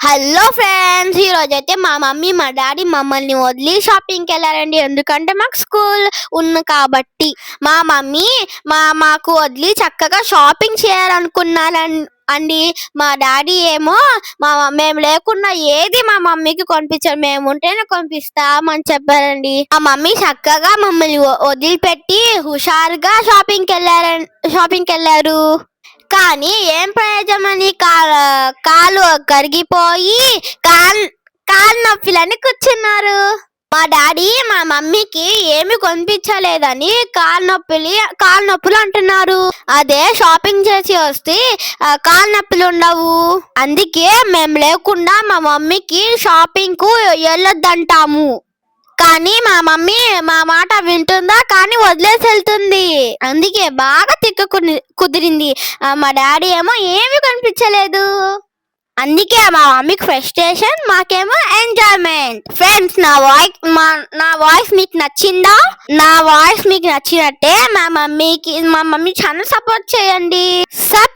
Hello friends ఈ అయితే మా మమ్మీ మా డాడీ మమ్మల్ని వదిలి షాపింగ్కి వెళ్ళారండి. ఎందుకంటే మాకు స్కూల్ ఉంది కాబట్టి. మా మమ్మీ మా మాకు వదిలి చక్కగా షాపింగ్ చేయాలనుకున్నారని అండి. మా డాడీ ఏమో మా మేము లేకుండా ఏది మా మమ్మీకి కొనిపించారు. మేము ఉంటేనే కొనిపిస్తామని చెప్పారండి. మా మమ్మీ చక్కగా మమ్మల్ని వదిలిపెట్టి హుషారుగా షాపింగ్కి వెళ్ళారండి షాపింగ్కి వెళ్ళారు. కానీ ఏం ప్రయోజనమని కాలు కాలు కరిగిపోయి కాల్ కాలు నొప్పులని కూర్చున్నారు. మా డాడీ మా మమ్మీకి ఏమి కొనిపించలేదని కాలు నొప్పులు కాలు నొప్పులు అంటున్నారు. అదే షాపింగ్ చేసి వస్తే కాలు నొప్పులు ఉండవు. అందుకే మేము లేకుండా మా మమ్మీకి షాపింగ్కు వెళ్ళొద్దంటాము. కానీ మా మమ్మీ మా మాట వింటుందా కానీ వదిలేసి వెళ్తుంది. అందుకే బాగా తిక్క కుదిరింది. మా డాడీ ఏమో ఏమీ కనిపించలేదు. అందుకే మా మమ్మీకి ఫ్రస్ట్రేషన్ మాకేమో ఎంజాయ్మెంట్. ఫ్రెండ్స్ నా వాయిస్ మా నా వాయిస్ మీకు నచ్చిందా? నా వాయిస్ మీకు నచ్చినట్టే మా మమ్మీకి మా మమ్మీ ఛానల్ సపోర్ట్ చేయండి. సార్